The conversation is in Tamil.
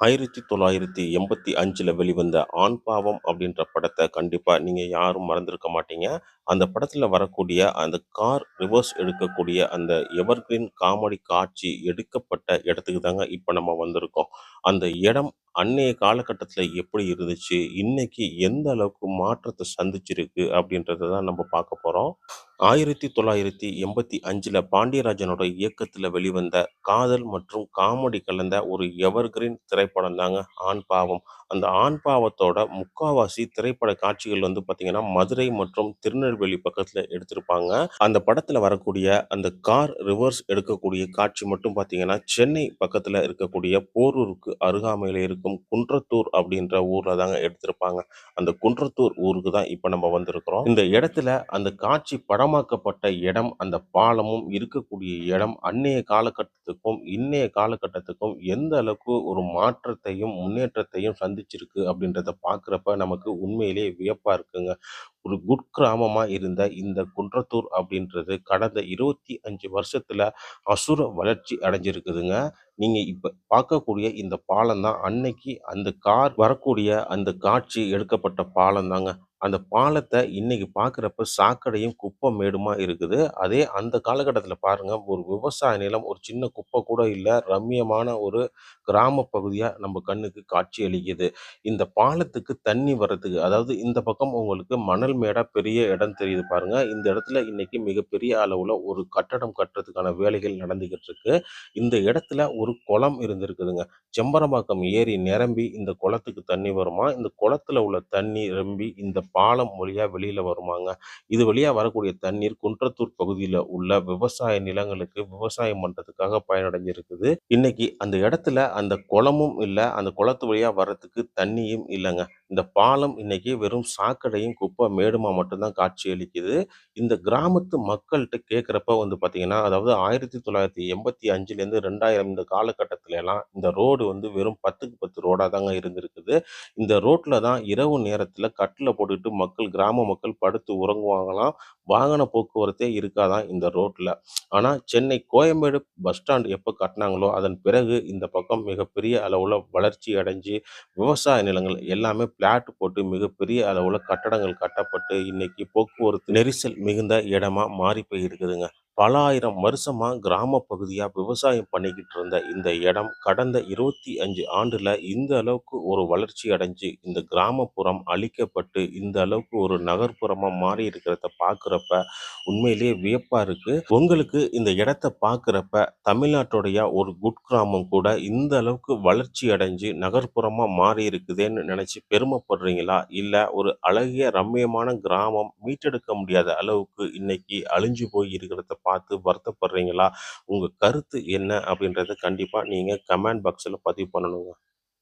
ஆயிரத்தி தொள்ளாயிரத்தி எண்பத்தி அஞ்சில் வெளிவந்த ஆண் பாவம் அப்படின்ற படத்தை கண்டிப்பாக நீங்கள் யாரும் மறந்துருக்க மாட்டீங்க. அந்த படத்தில் வரக்கூடிய அந்த கார் ரிவர்ஸ் எடுக்கக்கூடிய அந்த எவர்கிரீன் காமெடி காட்சி எடுக்கப்பட்ட இடத்துக்கு தாங்க இப்போ நம்ம வந்திருக்கோம். அந்த இடம் அன்னைய காலகட்டத்தில் எப்படி இருந்துச்சு? இன்னைக்கு எந்த அளவுக்கு மாற்றத்தை சந்திச்சிருக்கு அப்படின்றத தான் நம்ம பார்க்க போகிறோம் ஆயிரத்தி தொள்ளாயிரத்தி எண்பத்தி அஞ்சில் பாண்டியராஜனோட இயக்கத்தில் வெளிவந்த காதல் மற்றும் காமெடி கலந்த ஒரு எவர்கிரீன் திரைப்படம் தாங்க ஆண் பாவம். அந்த ஆண் பாவத்தோட முக்காவாசி திரைப்பட காட்சிகள் வந்து பார்த்திங்கன்னா மதுரை மற்றும் திருநெல்வேலி பக்கத்தில் எடுத்திருப்பாங்க. அந்த படத்தில் வரக்கூடிய அந்த கார் ரிவர்ஸ் எடுக்கக்கூடிய காட்சி மட்டும் பார்த்தீங்கன்னா சென்னை பக்கத்தில் இருக்கக்கூடிய போரூருக்கு அருகாமையில் இருக்கும் குன்றத்தூர் அப்படின்ற ஊரில் தாங்க எடுத்திருப்பாங்க. அந்த குன்றத்தூர் ஊருக்கு தான் இப்போ நம்ம வந்திருக்கிறோம். இந்த இடத்துல அந்த காட்சி படமாக்கப்பட்ட இடம் அந்த பாலமும் இருக்கக்கூடிய இடம் அன்னைய காலகட்டத்துக்கும் இன்னைய காலகட்டத்துக்கும் எந்த அளவுக்கு ஒரு மாற்றத்தையும் முன்னேற்றத்தையும் சந்திச்சிருக்கு அப்படின்றத பார்க்குறப்ப நமக்கு உண்மையிலேயே வியப்பாக இருக்குங்க. ஒரு குட்கிராமமாக இருந்த இந்த குன்றத்தூர் அப்படின்றது கடந்த இருபத்தி அஞ்சு வருஷத்தில் அசுர வளர்ச்சி அடைஞ்சிருக்குதுங்க. நீங்கள் இப்போ பார்க்கக்கூடிய இந்த பாலம் தான் அன்னைக்கு அந்த கார் வரக்கூடிய அந்த காட்சி எடுக்கப்பட்ட பாலம் தாங்க. அந்த பாலத்தை இன்னைக்கு பார்க்குறப்ப சாக்கடையும் குப்பை மேடுமா இருக்குது. அதே அந்த காலகட்டத்தில் பாருங்க ஒரு விவசாய நிலம் ஒரு சின்ன குப்பை கூட இல்லை ரம்மியமான ஒரு கிராம பகுதியாக நம்ம கண்ணுக்கு காட்சி அளிக்குது. இந்த பாலத்துக்கு தண்ணி வர்றதுக்கு அதாவது இந்த பக்கம் உங்களுக்கு மணல் மேடாக பெரிய இடம் தெரியுது பாருங்கள் இந்த இடத்துல இன்னைக்கு மிகப்பெரிய அளவில் ஒரு கட்டடம் கட்டுறதுக்கான வேலைகள் நடந்துக்கிட்டு இருக்கு இந்த இடத்துல ஒரு குளம் இருந்திருக்குதுங்க. செம்பரம்பாக்கம் ஏரி நிரம்பி இந்த குளத்துக்கு தண்ணி வருமா? இந்த குளத்துல உள்ள தண்ணி நிரம்பி இந்த பாலம் வழியா வெளியில வருமாங்க. இது வழியா வரக்கூடிய தண்ணீர் குன்றத்தூர் பகுதியில உள்ள விவசாய நிலங்களுக்கு விவசாயம் பண்றதுக்காக பயனடைஞ்சிருக்குது. இன்னைக்கு அந்த இடத்துல அந்த குளமும் இல்லை அந்த குளத்து வழியா வர்றதுக்கு தண்ணியும் இல்லைங்க. இந்த பாலம் இன்னைக்கு வெறும் சாக்கடையும் குப்பை மேடுமா மட்டும்தான் காட்சி அளிக்குது. இந்த கிராமத்து மக்கள்கிட்ட கேட்குறப்ப வந்து பார்த்தீங்கன்னா அதாவது ஆயிரத்தி தொள்ளாயிரத்தி எண்பத்தி அஞ்சுலேருந்து ரெண்டாயிரம் இந்த காலகட்டத்துல எல்லாம் இந்த ரோடு வந்து வெறும் பத்துக்கு பத்து ரோடாக தாங்க இருந்திருக்குது. இந்த ரோட்டில் தான் இரவு நேரத்தில் கட்டில் போட்டுக்கிட்டு மக்கள் கிராம மக்கள் படுத்து உறங்குவாங்களாம். வாகன போக்குவரத்தே இருக்காதான் இந்த ரோட்டில் ஆனால் சென்னை கோயம்பேடு பஸ் ஸ்டாண்ட் எப்போ கட்டினாங்களோ அதன் பிறகு இந்த பக்கம் மிகப்பெரிய அளவில் வளர்ச்சி அடைஞ்சு விவசாய நிலங்கள் எல்லாமே பிளாட் போட்டு மிகப்பெரிய அளவில் கட்டடங்கள் கட்டப்பட்டு இன்னைக்கு போக்குவரத்து நெரிசல் மிகுந்த இடமா மாறி போய் இருக்குதுங்க பல ஆயிரம் வருஷமாக கிராம விவசாயம் பண்ணிக்கிட்டு இருந்த இந்த இடம் கடந்த இருபத்தி அஞ்சு ஆண்டில் இந்த அளவுக்கு ஒரு வளர்ச்சி அடைஞ்சு இந்த கிராமப்புறம் அழிக்கப்பட்டு இந்த அளவுக்கு ஒரு நகர்ப்புறமாக மாறி இருக்கிறத பார்க்குறப்ப உண்மையிலேயே வியப்பாக இருக்குது உங்களுக்கு இந்த இடத்த பார்க்குறப்ப தமிழ்நாட்டுடைய ஒரு குட் கிராமம் கூட இந்த அளவுக்கு வளர்ச்சி அடைஞ்சு நகர்ப்புறமாக மாறி இருக்குதேன்னு நினச்சி பெருமைப்படுறீங்களா? இல்லை ஒரு அழகிய ரம்மியமான கிராமம் மீட்டெடுக்க முடியாத அளவுக்கு இன்னைக்கு அழிஞ்சு போய் இருக்கிறத பார்த்து வருத்தப்படுறீங்களா? உங்க கருத்து என்ன அப்படின்றத கண்டிப்பா நீங்க கமெண்ட் பாக்ஸ்ல பதிவு பண்ணணுங்க.